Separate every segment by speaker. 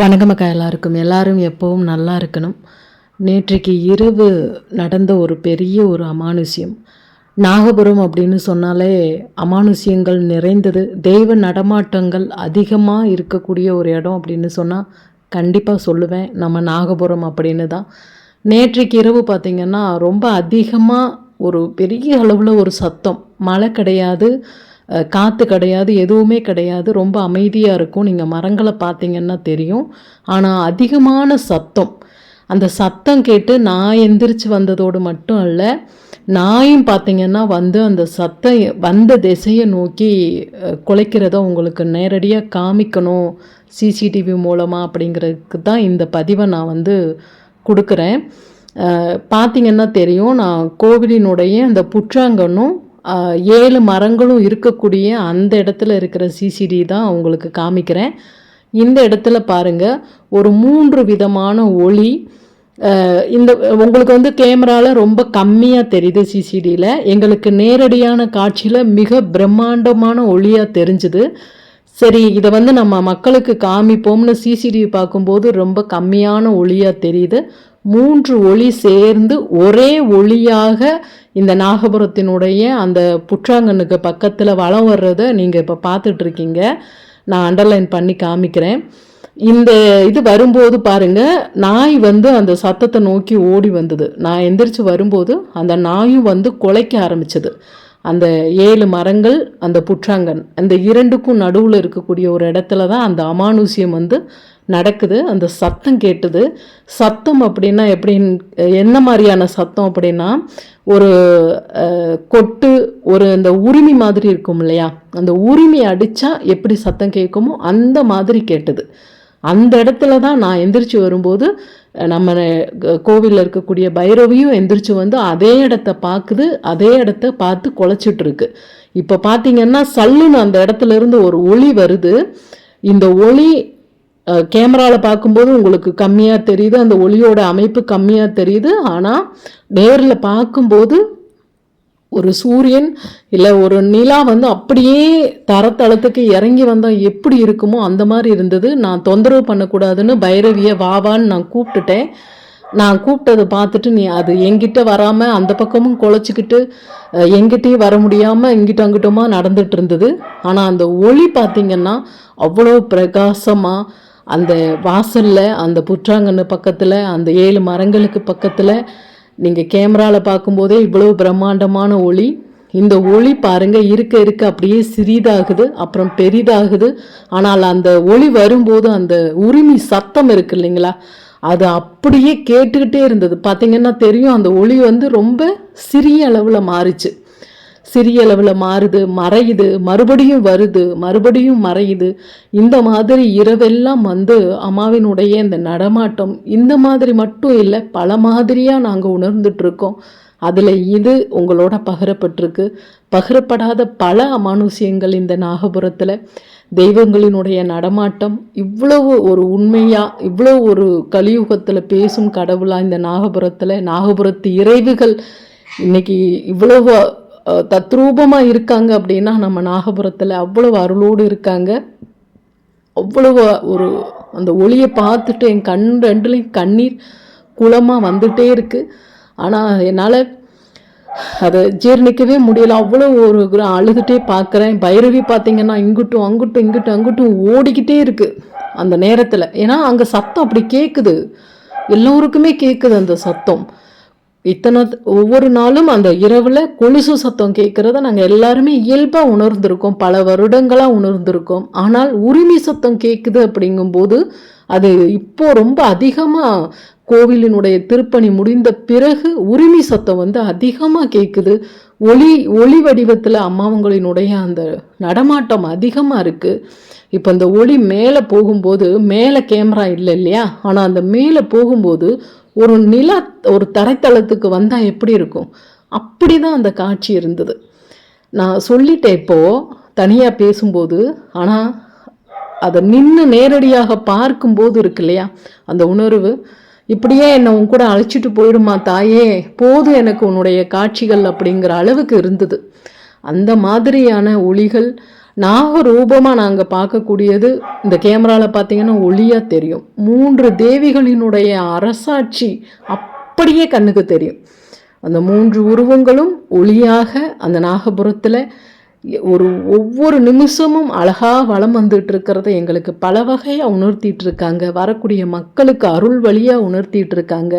Speaker 1: வணக்கம் அக்கா எல்லாருக்கும். எல்லாரும் எப்பவும் நல்லா இருக்கணும். நேற்றைக்கு இரவு நடந்த ஒரு பெரிய ஒரு அமானுஷ்யம். நாகபுரம் அப்படின்னு சொன்னாலே அமானுஷ்யங்கள் நிறைந்தது. தெய்வ நடமாட்டங்கள் அதிகமாக இருக்கக்கூடிய ஒரு இடம் அப்படின்னு சொன்னால் கண்டிப்பாக சொல்லுவேன். நம்ம நாகபுரம் அப்படின்னு தான். நேற்றைக்கு இரவு பார்த்திங்கன்னா ரொம்ப அதிகமாக ஒரு பெரிய அளவில் ஒரு சத்தம். மழை கிடையாது. காற்று கிடையாது எதுவுமே கிடையாது. ரொம்ப அமைதியாக இருக்கும். நீங்கள் மரங்களை பார்த்தீங்கன்னா தெரியும். ஆனால் அதிகமான சத்தம். அந்த சத்தம் கேட்டு நான் எந்திரிச்சு வந்ததோடு மட்டும் அல்ல நாயும் பார்த்தீங்கன்னா வந்து அந்த சத்தம் வந்த திசையை நோக்கி குலைக்கிறத உங்களுக்கு நேரடியாக காமிக்கணும். சிசிடிவி மூலமாக அப்படிங்கிறதுக்கு தான் இந்த பதிவை நான் வந்து கொடுக்குறேன். பார்த்திங்கன்னா பார்த்தீங்கன்னா தெரியும். நான் கோவிலினுடைய அந்த புற்றாங்கன்னும் ஏழு மரங்களும் இருக்கக்கூடிய அந்த இடத்துல இருக்கிற சிசிடி தான் உங்களுக்கு காமிக்கிறேன். இந்த இடத்துல பாருங்க ஒரு மூன்று விதமான ஒளி. இந்த உங்களுக்கு வந்து கேமராவில் ரொம்ப கம்மியாக தெரியுது சிசிடியில் எங்களுக்கு நேரடியான காட்சியில் மிக பிரம்மாண்டமான ஒளியாக தெரிஞ்சுது. சரி இதை வந்து நம்ம மக்களுக்கு காமிப்போம்னு சிசிடிவி பார்க்கும்போது ரொம்ப கம்மியான ஒளியாக தெரியுது. மூன்று ஒளி சேர்ந்து ஒரே ஒளியாக இந்த நாகபுரத்தினுடைய அந்த புற்றாங்கண்ணுக்கு பக்கத்தில் வளம் வர்றதை நீங்கள் இப்போ பார்த்துட்ருக்கீங்க. நான் அண்டர்லைன் பண்ணி காமிக்கிறேன். இந்த இது வரும்போது பாருங்க நாய் வந்து அந்த சத்தத்தை நோக்கி ஓடி வந்தது. நான் எந்திரிச்சு வரும்போது அந்த நாயும் வந்து குலைக்க ஆரம்பிச்சது. அந்த ஏழு மரங்கள் அந்த புற்றாங்கன் அந்த இரண்டுக்கும் நடுவில் இருக்கக்கூடிய ஒரு இடத்துல தான் அந்த அமானுஷ்யம் வந்து நடக்குது அந்த சத்தம் கேட்டுது. சத்தம் அப்படின்னா எப்படி என்ன மாதிரியான சத்தம் அப்படின்னா ஒரு கொட்டு ஒரு இந்த உரிமை மாதிரி இருக்கும் இல்லையா? அந்த உரிமை அடித்தா எப்படி சத்தம் கேட்குமோ அந்த மாதிரி கேட்டது. அந்த இடத்துல தான் நான் எந்திரிச்சு வரும்போது நம்ம கோவிலில் இருக்கக்கூடிய பைரவியும் எந்திரிச்சு வந்து அதே இடத்த பார்க்குது அதே இடத்த பார்த்து குலைச்சிட்ருக்கு இப்போ பார்த்தீங்கன்னா சல்லுன்னு அந்த இடத்துல இருந்து ஒரு ஒளி வருது. இந்த ஒளி கேமராவில் பார்க்கும்போது உங்களுக்கு கம்மியாக தெரியுது அந்த ஒளியோட அமைப்பு கம்மியாக தெரியுது. ஆனால் நேரில் பார்க்கும்போது ஒரு சூரியன் இல்லை ஒரு நிலா வந்து அப்படியே தரத்தளத்துக்கு இறங்கி வந்தால் எப்படி இருக்குமோ அந்த மாதிரி இருந்தது. நான் தொந்தரவு பண்ணக்கூடாதுன்னு பைரவியை வாவான்னு நான் கூப்பிட்டுட்டேன். நான் கூப்பிட்டதை பார்த்துட்டு நீ அது எங்கிட்ட வராமல் அந்த பக்கமும் குலைச்சிக்கிட்டு அஹ், எங்கிட்டயும் வர முடியாமல் இங்கிட்ட அங்கிட்டமா நடந்துட்டு இருந்தது. ஆனால் அந்த ஒளி பார்த்திங்கன்னா அவ்வளோ பிரகாசமாக அந்த வாசலில் அந்த புற்றாங்கன்னு பக்கத்தில் அந்த ஏழு மரங்களுக்கு பக்கத்தில் நீங்கள் கேமராவில் பார்க்கும்போதே இவ்வளோ பிரம்மாண்டமான ஒளி. இந்த ஒளி பாருங்க இருக்க இருக்க அப்படியே சிறிதாகுது அப்புறம் பெரிதாகுது. ஆனால் அந்த ஒளி வரும்போது அந்த உரிமை சத்தம் இருக்கு இல்லைங்களா? அது அப்படியே கேட்டுக்கிட்டே இருந்தது. பார்த்தீங்கன்னா தெரியும் அந்த ஒளி வந்து ரொம்ப சிறிய அளவில் மாறிச்சு. சிறிய அளவில் மாறுது மறையுது மறுபடியும் வருது மறுபடியும் மறையுது. இந்த மாதிரி இரவெல்லாம் வந்து அம்மாவினுடைய இந்த நடமாட்டம் இந்த மாதிரி மட்டும் இல்லை பல மாதிரியாக நாங்கள் உணர்ந்துட்டு இருக்கோம் அதில் இது உங்களோட பகிரப்பட்டிருக்கு. பகிரப்படாத பல அமானுஷியங்கள் இந்த நாகபுரத்தில். தெய்வங்களினுடைய நடமாட்டம் இவ்வளவு ஒரு உண்மையாக இவ்வளோ ஒரு கலியுகத்தில் பேசும் கடவுளாக இந்த நாகபுரத்தில் நாகபுரத்து இறைவுகள். இன்னைக்கு இவ்வளவு தத்ரூபமாக இருக்காங்க அப்படின்னா நம்ம நாகபுரத்தில் அவ்வளவு அருளோடு இருக்காங்க. அவ்வளவு ஒரு அந்த ஒளியை பார்த்துட்டு என் கண் ரெண்டுலேயும் கண்ணீர் குளமாக வந்துட்டே இருக்குது ஆனால் என்னால் அதை ஜீர்ணிக்கவே முடியல. அவ்வளோ ஒரு அழுதுகிட்டே பார்க்குறேன் பைரவி பார்த்தீங்கன்னா இங்கிட்டும் அங்கிட்டும் இங்கிட்டும் அங்கிட்டும் ஓடிக்கிட்டே இருக்குது அந்த நேரத்தில். ஏன்னா அங்கே சத்தம் அப்படி கேட்குது எல்லோருக்குமே கேட்குது அந்த சத்தம். இத்தனை ஒவ்வொரு நாளும் அந்த இரவில் கொலுசு சத்தம் கேட்குறத நாங்கள் எல்லாருமே இயல்பாக உணர்ந்திருக்கோம். பல வருடங்களாக உணர்ந்திருக்கோம். ஆனால் உரிமை சத்தம் கேட்குது அப்படிங்கும்போது அது இப்போ ரொம்ப அதிகமாக கோவிலினுடைய திருப்பணி முடிந்த பிறகு உரிமை சத்தம் வந்து அதிகமாக கேட்குது ஒளி ஒளி வடிவத்தில் அம்மாவங்களினுடைய அந்த நடமாட்டம் அதிகமாக இருக்குது இப்போ இந்த ஒளி மேலே போகும்போது மேலே கேமரா இல்லை இல்லையா? ஆனால் அந்த மேலே போகும்போது ஒரு நில ஒரு தரைத்தளத்துக்கு வந்தால் எப்படி இருக்கும்? அப்படி தான் அந்த காட்சி இருந்தது. நான் சொல்லிட்டேன் இப்போது தனியாக பேசும்போது ஆனால் அதை நின்று நேரடியாக பார்க்கும்போது இருக்கு இல்லையா அந்த உணர்வு? இப்படியே என்னை உன் கூட அழைச்சிட்டு போயிடுமா தாயே? போதும் எனக்கு உன்னுடைய காட்சிகள் அப்படிங்கிற அளவுக்கு இருந்தது. அந்த மாதிரியான ஒளிகள் நாக ரூபமாக நாங்கள் பார்க்கக்கூடியது இந்த கேமராவில் பார்த்தீங்கன்னா ஒளியாக தெரியும். மூன்று தேவிகளினுடைய அரசாட்சி அப்படியே கண்ணுக்கு தெரியும். அந்த மூன்று உருவங்களும் ஒளியாக அந்த நாகபுரத்தில் ஒரு ஒவ்வொரு நிமிஷமும் அழகாக வளம் வந்துட்டு இருக்கிறத எங்களுக்கு பல வகையாக உணர்த்திட்டு இருக்காங்க. வரக்கூடிய மக்களுக்கு அருள் வழியாக உணர்த்திட்டு இருக்காங்க.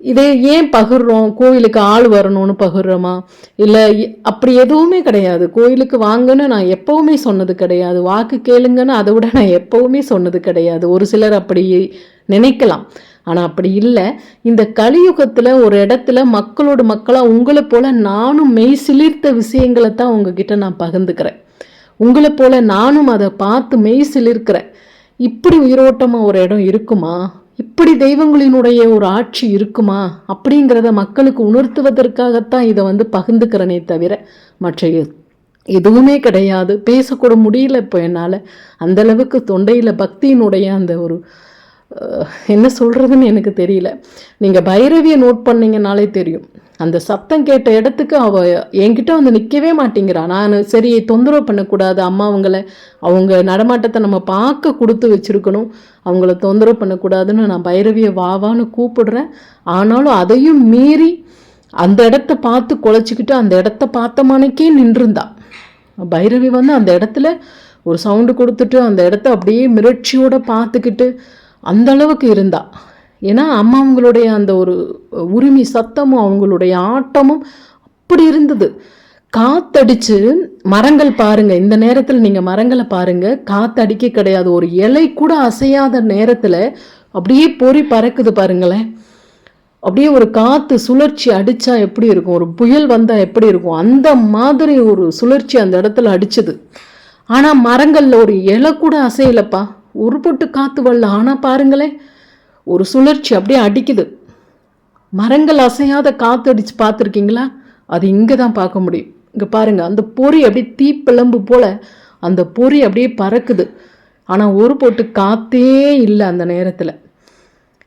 Speaker 1: இதே ஏன் பகிர்றோம்? கோயிலுக்கு ஆள் வரணும்னு பகிர்றோமா? இல்லை அப்படி எதுவுமே கிடையாது. கோயிலுக்கு வாங்கன்னு நான் எப்போவுமே சொன்னது கிடையாது. வாக்கு கேளுங்கன்னு அதை விட நான் எப்போவுமே சொன்னது கிடையாது. ஒரு சிலர் அப்படி நினைக்கலாம். ஆனால் அப்படி இல்லை. இந்த கலியுகத்தில் ஒரு இடத்துல மக்களோட மக்களாக உங்களை போல் நானும் மெய் சிலிர்த்த விஷயங்களை தான் உங்ககிட்ட நான் பகிர்ந்துக்கிறேன். உங்களை போல் நானும் அதை பார்த்து மெய் சிலிர்க்கிறேன். இப்படி உயிரோட்டமாக ஒரு இடம் இருக்குமா? இப்படி தெய்வங்களினுடைய ஒரு ஆட்சி இருக்குமா? அப்படிங்கிறத மக்களுக்கு உணர்த்துவதற்காகத்தான் இதை வந்து பகிர்ந்துக்கிறனே தவிர மற்ற எதுவுமே கிடையாது. பேசக்கூட முடியல இப்போ என்னால். அந்தளவுக்கு தொண்டையில் பக்தியினுடைய அந்த ஒரு என்ன சொல்கிறதுன்னு எனக்கு தெரியல. நீங்கள் பைரவியை நோட் பண்ணிங்கனாலே தெரியும். அந்த சத்தம் கேட்ட இடத்துக்கு அவள் என்கிட்ட வந்து நிற்கவே மாட்டேங்கிறா. நான் சரி தொந்தரவு பண்ணக்கூடாது. அம்மா அவங்கள அவங்க நடமாட்டத்தை நம்ம பார்க்க கொடுத்து வச்சுருக்கணும். அவங்கள தொந்தரவு பண்ணக்கூடாதுன்னு நான் பைரவியை வாவான்னு கூப்பிடுறேன். ஆனாலும் அதையும் மீறி அந்த இடத்த பார்த்து குலைச்சிக்கிட்டு அந்த இடத்த பார்த்த மனைக்கே நின்றுருந்தா. பைரவி வந்து அந்த இடத்துல ஒரு சவுண்டு கொடுத்துட்டு அந்த இடத்த அப்படியே மிரட்சியோடு பார்த்துக்கிட்டு அந்த அளவுக்கு இருந்தா. ஏன்னா அம்மா அவங்களுடைய அந்த ஒரு உரிமை சத்தமும் அவங்களுடைய ஆட்டமும் அப்படி இருந்தது. காத்தடிச்சு மரங்கள் பாருங்க இந்த நேரத்தில் நீங்கள் மரங்களை பாருங்க காத்தடிக்க கிடையாது. ஒரு இலை கூட அசையாத நேரத்தில் அப்படியே பொறி பறக்குது பாருங்களேன். அப்படியே ஒரு காற்று சுழற்சி அடித்தா எப்படி இருக்கும்? ஒரு புயல் வந்தால் எப்படி இருக்கும்? அந்த மாதிரி ஒரு சுழற்சி அந்த இடத்துல அடிச்சது. ஆனால் மரங்களில் ஒரு இலை கூட அசையலப்பா. ஒரு பொட்டு காற்று வரல. ஆனால் பாருங்களேன் ஒரு சுழற்சி அப்படியே அடிக்குது. மரங்கள் அசையாத காற்று அடித்து பார்த்துருக்கீங்களா? அது இங்கே தான் பார்க்க முடியும். இங்கே பாருங்கள் அந்த பொறி அப்படியே தீப்பிளம்பு போல் அந்த பொறி அப்படியே பறக்குது. ஆனால் ஒரு போட்டு காற்றே இல்லை அந்த நேரத்தில்.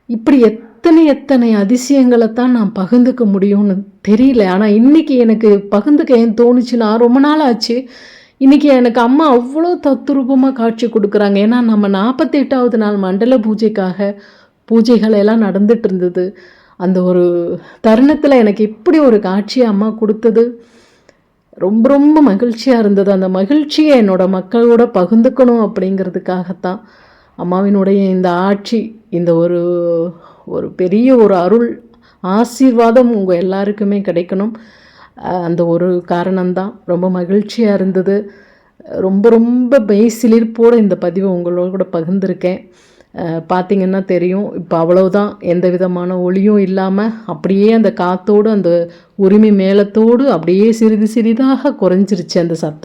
Speaker 1: இப்படி எத்தனை எத்தனை அதிசயங்களை தான் நான் பகிர்ந்துக்க முடியும்னு தெரியல. ஆனால் இன்றைக்கி எனக்கு பகிர்ந்துக்க ஏன் தோணுச்சுன்னா ரொம்ப நாள் ஆச்சு. இன்றைக்கி எனக்கு அம்மா அவ்வளோ தத்துரூபமாக காட்சி கொடுக்குறாங்க. ஏன்னா நம்ம நாற்பத்தெட்டாவது நாள் மண்டல பூஜைக்காக பூஜைகள் எல்லாம் நடந்துட்டு இருந்தது அந்த ஒரு தருணத்தில் எனக்கு இப்படி ஒரு காட்சியை அம்மா கொடுத்தது? ரொம்ப ரொம்ப மகிழ்ச்சியாக இருந்தது. அந்த மகிழ்ச்சியை என்னோட மக்களோட பகிர்ந்துக்கணும் அப்படிங்கிறதுக்காகத்தான். அம்மாவினுடைய இந்த ஆட்சி இந்த ஒரு ஒரு பெரிய ஒரு அருள் ஆசீர்வாதம் உங்கள் எல்லாருக்குமே கிடைக்கணும். அந்த ஒரு காரணம்தான். ரொம்ப மகிழ்ச்சியாக இருந்தது. ரொம்ப ரொம்ப மெய்சிலிர்ப்போடு இந்த பதிவை உங்களோட கூட பகிர்ந்துருக்கேன். பார்த்திங்கன்னா தெரியும். இப்போ அவ்வளவுதான். எந்த விதமான ஒளியும் இல்லாமல் அப்படியே அந்த காற்றோடு அந்த உரிமை மேலத்தோடு அப்படியே சிறிது சிறிதாக குறைஞ்சிருச்சு அந்த சத்தம்.